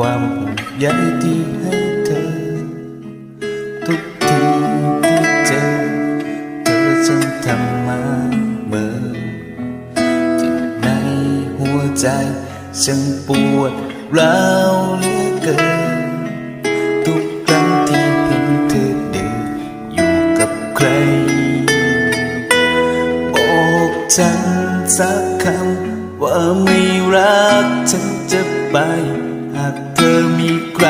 ความใยที่ให้เธอ ทุกทีที่เจอเธอฉันทำมาเมื่อที่ในหัวใจฉันปวดร้าวเหลือเกินทุกครั้งที่เห็นเธอเดินอยู่กับใคร บอกฉันสักคำว่าไม่รักฉันจะไป หากเธอมีใคร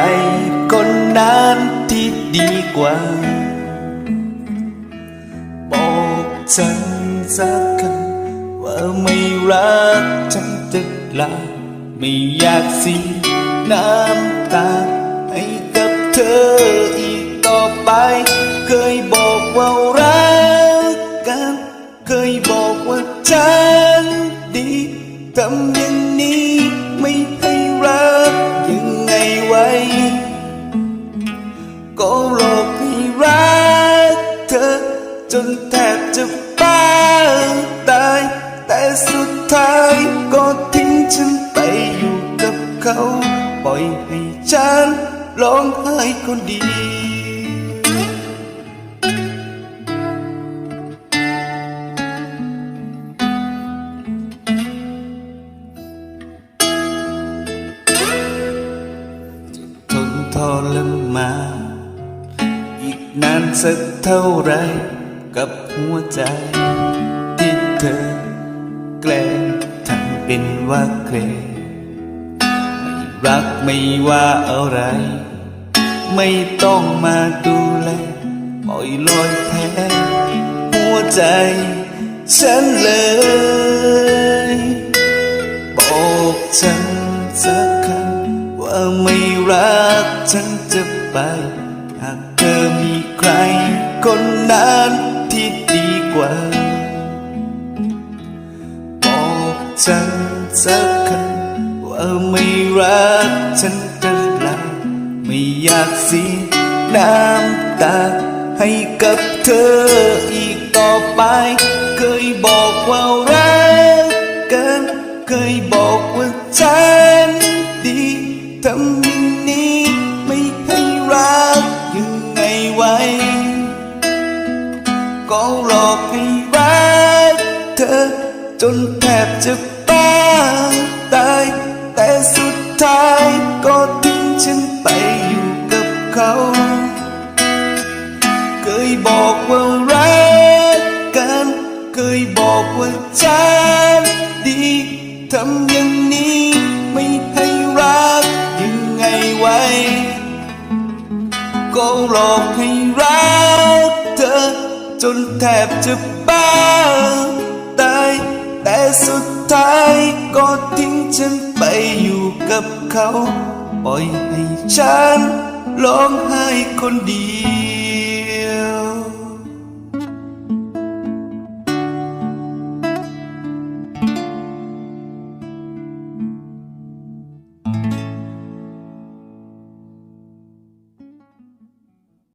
คนนั้นที่ดีกว่า บอกฉันสักคำว่าไม่รักฉันจะลาไม่อยากเสียน้ำตาให้กับเธออีกต่อไป เคยบอกว่ารักกัน เคยบอกว่าฉันดีทำอย่างนี้ จนแทบจะบ้าตาย แต่สุดท้ายก็ทิ้งฉันไปอยู่กับเขา ปล่อยให้ฉันร้องไห้คนเดียวทนทรมานอีกนานสักเท่าไร กับหัวใจที่เธอแกล้งทำเป็นว่าเคลไม่รักไม่ว่าอะไร ไม่ต้องมาดูแลปล่อยลอยแพ้หัวใจฉันเลยบอกฉันสักคำว่าไม่รักฉันจะไป หากเธอมีใครคนนั้น ที่ดีกว่าบอกฉันสักคำว่าไม่รักฉันจะลาไม่อยากเสียน้ำตาให้กับเธออีกต่อไป เคยบอกว่ารักกัน เคยบอกว่าฉันดีทำอย่างนี้ไม่ให้รักยังไงไว้ ก็หลอกให้รักเธอจนแทบจะบ้าตาย แต่สุดท้ายก็ทิ้งฉันไปอยู่กับเขา เคยบอกว่ารักกัน เคยบอกว่าฉันดีทำอย่างนี้ไม่ให้รักยังไงไว้ ก็หลอกให้รัก นแทบจะบ้าตายแต่สุดท้ายก็ทิ้งฉันไปอยู่กับเขา ปล่อยให้ฉันร้องไห้คนเดียว